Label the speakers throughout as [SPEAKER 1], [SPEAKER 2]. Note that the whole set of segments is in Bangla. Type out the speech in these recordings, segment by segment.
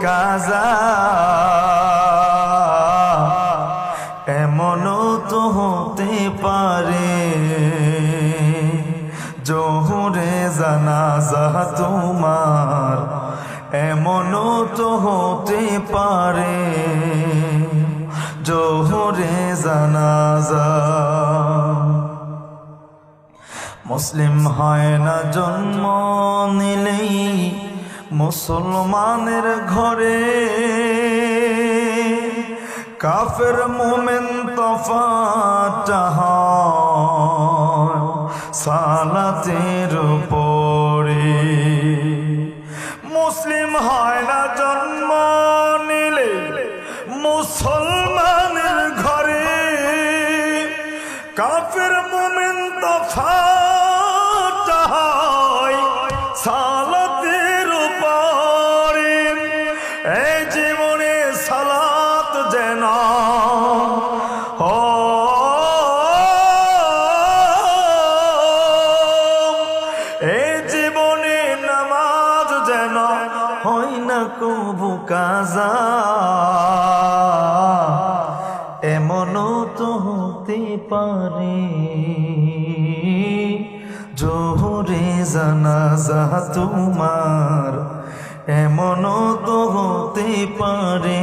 [SPEAKER 1] কাজা। এমনও তো হতে পারে। জোহরে জানাজা তোমার, এমনও তো হতে পারে। জোহরে জানাজা। মুসলিম হয় না জন্ম নিলেই মুসলমানের ঘরে কাফের মোমেন তফাটা সালাতের পরে মুসলিম হয় না জন্ম নিলে মুসলমানের ঘরে। কাফের মোমেন তফাত হয় এই জীবনে নামাজ যেন হয় না কবু কাজা। এমনও তো হতে পারে জোহরে জানাজা তোমার। এমনও তো হতে পারে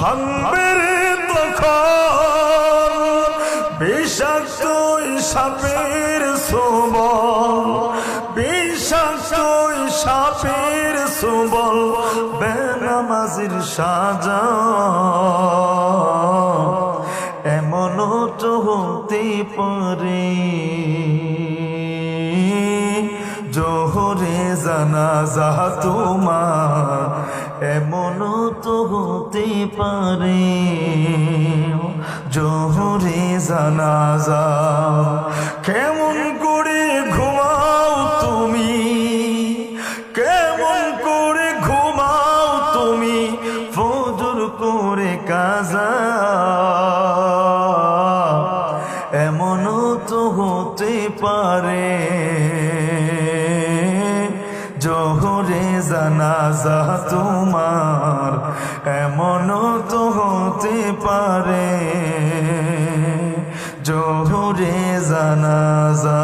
[SPEAKER 1] ভাঙবে তখন। বিষাক্ত সাপের সুবল, বিষাক্ত সাপের সুবল, বেনামাজির সাজা। এমনও তো হতে পারে, জোহরে জানাজা তোমার। এমনও তো হতে পারে। জোহরে জানাজা, কেমন করে ঘুমাও তুমি? কেমন করে ঘুমাও তুমি? ফজর করে কাজা। এমনও তো হতে পারে। জানাজা তোমার এমন তো হতে পারে। জোহরে জানাজা